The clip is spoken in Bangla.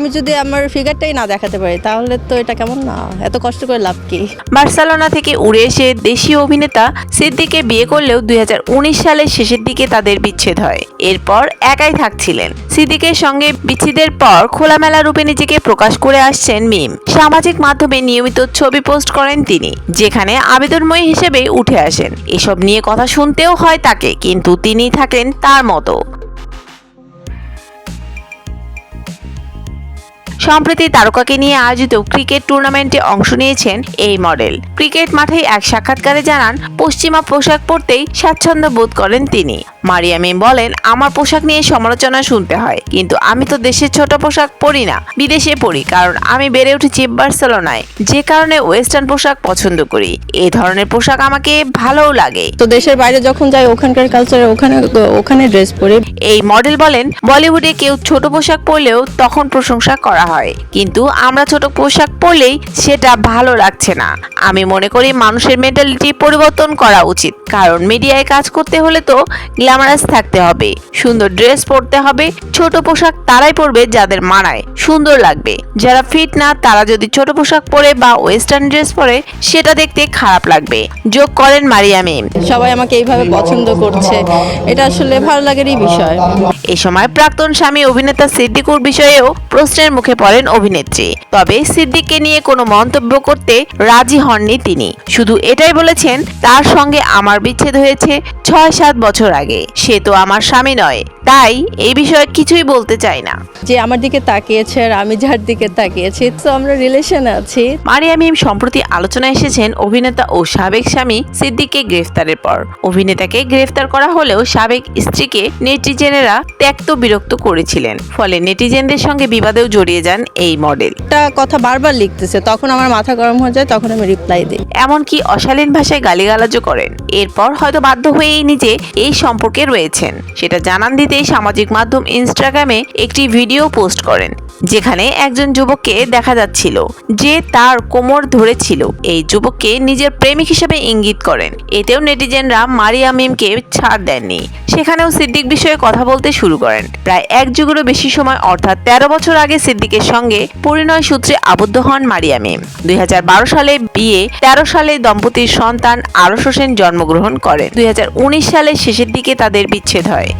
আমি যদি আমার ফিগারটাই না দেখাতে পারি, তাহলে তো এটা কেমন না? এত কষ্ট করে লাভ কি? বার্সেলোনা থেকে উড়ে এসে দেশীয় অভিনেতা সিদ্দিকে বিয়ে করলেও দুই সালের শেষের দিকে তাদের বিচ্ছেদ হয়। এরপর একাই থাকছিলেন। সিদ্দিকের সঙ্গে বিচ্ছেদের পর খোলামেলা রূপে নিজেকে প্রকাশ করে আসছেন মিম। সামাজিক মাধ্যমে নিয়মিত ছবি পোস্ট করেন তিনি, যেখানে আবেদনময়ী হিসেবে উঠে আসেন। এসব নিয়ে কথা শুনতেও হয় তাকে, কিন্তু তিনি থাকেন তার মতো। সম্প্রতি তারকাকে নিয়ে আয়োজিত ক্রিকেট টুর্নামেন্টে অংশ নিয়েছেন এই মডেল। ক্রিকেট মাঠে এক সাক্ষাৎকারে জানান, পশ্চিমা পোশাক পরতেই স্বাচ্ছন্দ্য বোধ করেন তিনি। মারিয়ামিম বলেন আমার পোশাক নিয়ে সমালোচনা শুনতে হয় কিন্তু আমি তো দেশের ছোট পোশাক পরি না বিদেশে পরি কারণ আমি বেড়ে উঠেছি বার্সেলোনায়। যে কারণে ওয়েস্টার্ন পোশাক পছন্দ করি। এই ধরনের পোশাক আমাকে ভালোও লাগে। তো দেশের বাইরে যখন যাই ওখানকার কালচারে ওখানে ওখানে ড্রেস পরি। এই মডেল বলেন বলিউডে কেউ ছোট পোশাক পরলেও তখন প্রশংসা করা হয় কিন্তু আমরা ছোট পোশাক পরলেই সেটা ভালো লাগছে না। আমি মনে করি মানুষের মেন্টালিটি পরিবর্তন করা উচিত কারণ মিডিয়ায় কাজ করতে হলে তো গ্ল্যামারাস থাকতে হবে। সুন্দর ড্রেস পরতে হবে, ছোট পোশাক তারাই পরবে যাদের মানায়। সুন্দর লাগবে। যারা ফিট না, তারা যদি ছোট পোশাক পরে বা ওয়েস্টার্ন ড্রেস পরে, সেটা দেখতে খারাপ লাগবে। যোগ করেন মারিয়া মেম। সবাই আমাকে এইভাবে পছন্দ করছে। এটা আসলে ভালো লাগেরই বিষয়। এ সময় প্রাক্তন স্বামী অভিনেতা সিদ্দিকুর বিষয়েও প্রশ্নের মুখে পড়েন অভিনেত্রী। তবে সিদ্দিককে নিয়ে কোনো মন্তব্য করতে রাজি হননি তিনি। শুধু এটাই বলেছেন তার সঙ্গে আমার বিচ্ছেদ হয়েছে ছয় সাত বছর আগে। সে তো আমার স্বামী নয় তাই এই বিষয়ে কিছুই বলতে চাই না। যে আমার দিকে তাকিয়েছে আর আমি যার দিকে তাকিয়েছি তো আমরা রিলেশন আছি। মারিয়া মিম সম্প্রতি আলোচনায় এসেছেন অভিনেতা ও সাবেক স্বামী সিদ্দিককে গ্রেফতারের পর। অভিনেতাকে গ্রেফতার করা হলেও সাবেক স্ত্রীকে নেটিজেনেরা ত্যক্ত বিরক্ত করেছিলেন। ফলে নেটিজেনদের সঙ্গে বিবাদেও জড়িয়ে যান এই মডেল। একটা কথা বারবার লিখতেছে তখন আমার মাথা গরম হয়ে যায় তখন আমি রিপ্লাই দিই। এমনকি অশালীন ভাষায় গালিগালাজও করেন। এরপর হয়তো বাধ্য হয়েই নিজে এই সম্পর্কে রয়েছেন। সেটা জানান দিতেই সামাজিক মাধ্যম ইনস্টাগ্রামে একটি ভিডিও পোস্ট করেন যেখানে একজন যুবককে দেখা যাচ্ছিল যে তার কোমর ধরেছিল। এই যুবককে নিজের প্রেমিক হিসেবে ইঙ্গিত করেন। এতেও নেটিজেনরা মারিয়া মিমকে ছাড় দেননি। সেখানেও সিদ্দিক বিষয়ে কথা বলতে শুরু করেন। প্রায় এক যুগেরও বেশি সময়, অর্থাৎ তেরো বছর আগে সিদ্দিকের সঙ্গে পরিণয় সূত্রে আবদ্ধ হন মারিয়া মিম দুই সালে বিয়ে, তেরো সালে দম্পতির সন্তান আরশ হোসেন জন্মগ্রহণ করেন। দুই সালের শেষের দিকে তাদের বিচ্ছেদ হয়।